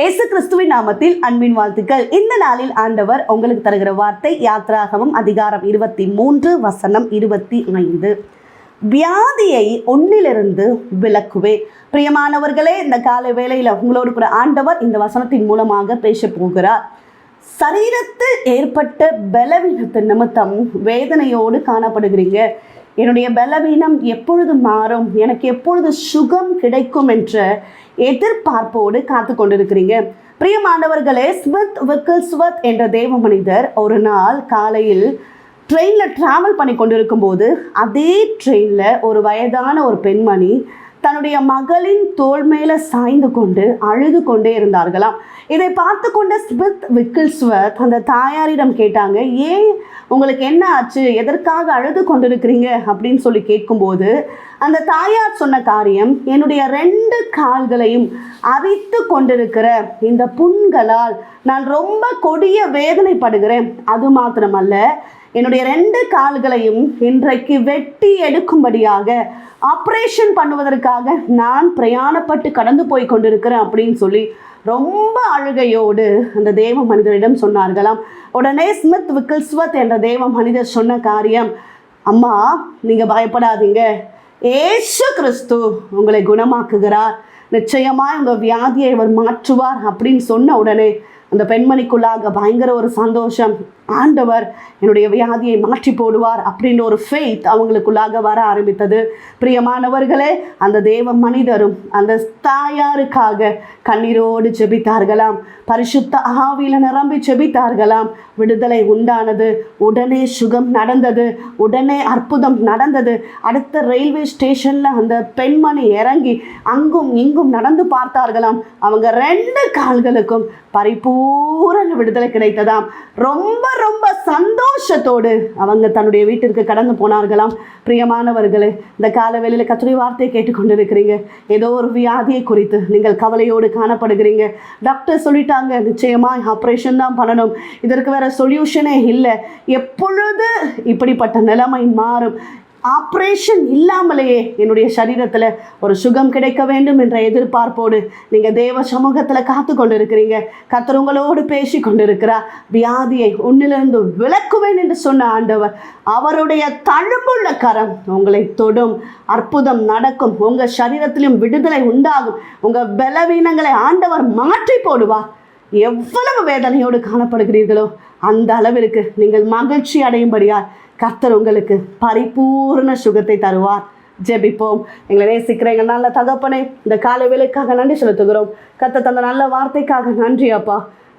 இயேசு கிறிஸ்துவின் நாமத்தில் அன்பின் வாழ்த்துக்கள். இந்த நாளில் ஆண்டவர் உங்களுக்கு தருகிற வார்த்தை யாத்ராகவும் அதிகாரம் இருபத்தி மூன்று வசனம் இருபத்தி ஐந்து வியாதியை ஒன்னிலிருந்து விளக்குவே. பிரியமானவர்களே இந்த காலை வேளையில் உங்களோடு கூட ஆண்டவர் இந்த வசனத்தின் மூலமாக பேச போகிறார். சரீரத்தில் ஏற்பட்ட பலவீனத்தின் நிமித்தம் வேதனையோடு காணப்படுகிறீங்க. என்னுடைய பலவீனம் எப்பொழுது மாறும்? எனக்கு எப்பொழுது சுகம் கிடைக்கும் என்ற எதிர்பார்ப்போடு காத்து கொண்டிருக்கிறீங்க. பிரியமானவர்களே ஸ்மித் விக்கிள்ஸ்வத் என்ற தேவ மனிதர் ஒரு நாள் காலையில் ட்ரெயினில் ட்ராவல் பண்ணி கொண்டிருக்கும் போது அதே ட்ரெயினில் ஒரு வயதான ஒரு பெண்மணி தன்னுடைய மகளின் தோல் மேலே சாய்ந்து கொண்டு அழுது கொண்டே இருந்தார்களாம். இதை பார்த்து கொண்ட ஸ்மித் விக்கிள்ஸ்வத் அந்த தாயாரிடம் கேட்டாங்க ஏன் உங்களுக்கு என்ன ஆச்சு? எதற்காக அழுது கொண்டிருக்கிறீங்க? அப்படின்னு சொல்லி கேட்கும்போது அந்த தாயார் சொன்ன காரியம் என்னுடைய ரெண்டு கால்களையும் அரித்து கொண்டிருக்கிற இந்த புண்களால் நான் ரொம்ப கொடிய வேதனைப்படுகிறேன். அது மாத்திரமல்ல என்னுடைய ரெண்டு கால்களையும் இன்றைக்கு வெட்டி எடுக்கும்படியாக ஆப்ரேஷன் பண்ணுவதற்காக நான் பிரயாணப்பட்டு கடந்து போய் கொண்டிருக்கிறேன் அப்படின்னு சொல்லி ரொம்ப அழுகையோடு அந்த தேவ மனிதரிடம் சொன்னார்களாம். உடனே ஸ்மித் விக்கில்ஸ்வத் என்ற தேவ மனிதர் சொன்ன காரியம் அம்மா நீங்கள் பயப்படாதீங்க. ஏசு கிறிஸ்து உங்களை குணமாக்குகிறார். நிச்சயமாக உங்கள் வியாதியை அவர் மாற்றுவார் அப்படின்னு சொன்ன உடனே அந்த பெண்மணிக்குள்ளாக பயங்கர ஒரு சந்தோஷம். ஆண்டவர் என்னுடைய வியாதியை மாற்றி போடுவார் அப்படின்ற ஒரு ஃபெய்த் அவங்களுக்குள்ளாக வர ஆரம்பித்தது. பிரியமானவர்களே அந்த தேவ மனிதரும் அந்த தாயாருக்காக கண்ணீரோடு செபித்தார்களாம் பரிசுத்த ஆவியில் நிரம்பி செபித்தார்களாம் விடுதலை உண்டானது. உடனே சுகம் நடந்தது. உடனே அற்புதம் நடந்தது. அடுத்த ரயில்வே ஸ்டேஷனில் அந்த பெண்மணி இறங்கி அங்கும் இங்கும் நடந்து பார்த்தார்களாம். அவங்க ரெண்டு கால்களுக்கும் பரிபூரண விடுதலை கிடைத்ததாம். ரொம்ப ரொம்ப சந்தோஷத்தோடு அவங்க தன்னுடைய வீட்டிற்கு கடந்து போனார்களாம். பிரியமானவர்களே இந்த கால காலவேளையில் கத்துரை வார்த்தையை கேட்டுக்கொண்டிருக்கிறீங்க. ஏதோ ஒரு வியாதியை குறித்து நீங்கள் கவலையோடு காணப்படுகிறீங்க. டாக்டர் சொல்லிட்டாங்க நிச்சயமா ஆப்ரேஷன் தான் பண்ணணும். இதற்கு வேற சொல்யூஷனே இல்லை. எப்பொழுது இப்படிப்பட்ட நிலைமை மாறும்? ஆப்ரேஷன் இல்லாமலேயே என்னுடைய சரீரத்தில் ஒரு சுகம் கிடைக்க வேண்டும் என்ற எதிர்பார்ப்போடு நீங்கள் தேவ சமூகத்தில் காத்து கொண்டு இருக்கிறீங்க கர்த்தர் உங்களோடு பேசி கொண்டிருக்கிறார். வியாதியை உன்னிலிருந்து விளக்குவேன் என்று சொன்ன ஆண்டவர் அவருடைய தழும்புள்ள கரம் உங்களை தொடும். அற்புதம் நடக்கும். உங்கள் சரீரத்திலும் விடுதலை உண்டாகும். உங்கள் பலவீனங்களை ஆண்டவர் மாற்றி போடுவார். எவ்வளவு வேதனையோடு காணப்படுகிறீர்களோ அந்த அளவிற்கு நீங்கள் மகிழ்ச்சி அடையும்படியால் கர்த்தர் உங்களுக்கு பரிபூர்ண சுகத்தை தருவார். ஜெபிப்போம். எங்களை நேசிக்கிற எங்கள் நல்ல தகப்பனே இந்த காலை வேலைக்காக நன்றி செலுத்துகிறோம். கர்த்தர் தந்த நல்ல வார்த்தைக்காக நன்றி அப்பா.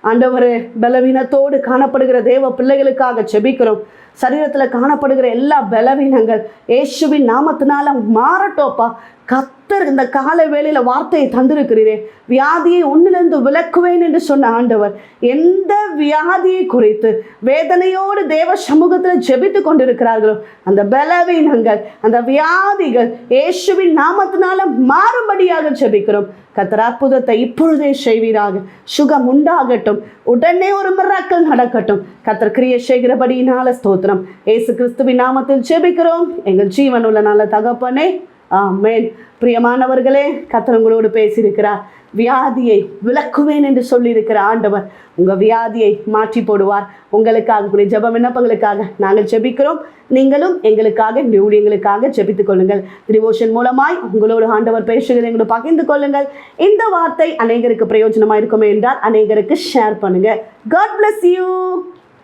ஆண்டவரே பலவீனத்தோடு காணப்படுகிற தேவ பிள்ளைகளுக்காக ஜெபிக்கிறோம். சரீரத்தில் காணப்படுகிற எல்லா பலவீனங்கள் இயேசுவின் நாமத்தினால மாறட்டோப்பா கத்தர் இந்த கால வேளையில் வார்த்தையை தந்திருக்கிறீரே. வியாதியை ஒன்றிலிருந்து விளக்குவேன் என்று சொன்ன ஆண்டவர் எந்த வியாதியை குறித்து வேதனையோடு தேவ சமூகத்தில் ஜெபித்து கொண்டிருக்கிறார்களோ அந்த பலவீனங்கள் அந்த வியாதிகள் இயேசுவின் நாமத்தினால மாறுபடியாக ஜெபிக்கிறோம். கத்தர் அற்புதத்தை இப்பொழுதே செய்வீராக. சுகம் உண்டாகட்டும். உடனே ஒரு மிராக்கள் நடக்கட்டும். கத்தர் கிரியை செய்கிறபடியினால ஸ்தோத்திரம். ஏசு கிறிஸ்துவின் நாமத்தில் ஜெபிக்கிறோம். எங்கள் ஜீவன் உள்ள நல்ல தகப்பனே ஆமென். பிரியமானவர்களே கத்திரங்களோடு பேசியிருக்கிறார். வியாதியை விளக்குவேன் என்று சொல்லியிருக்கிற ஆண்டவர் உங்கள் வியாதியை மாற்றி போடுவார். உங்களுக்காக கூடிய ஜெப விண்ணப்பங்களுக்காக நாங்கள் ஜெபிக்கிறோம். நீங்களும் எங்களுக்காக இந்த ஊழியங்களுக்காக ஜெபித்துக் கொள்ளுங்கள். டிவோஷன் மூலமாய் உங்களோடு ஆண்டவர் பேசுகிறதை எங்களோட பகிர்ந்து கொள்ளுங்கள். இந்த வார்த்தை அநேகருக்கு பிரயோஜனமாக இருக்குமே என்றால் அநேகருக்கு ஷேர் பண்ணுங்கள் காட் பிளஸ் யூ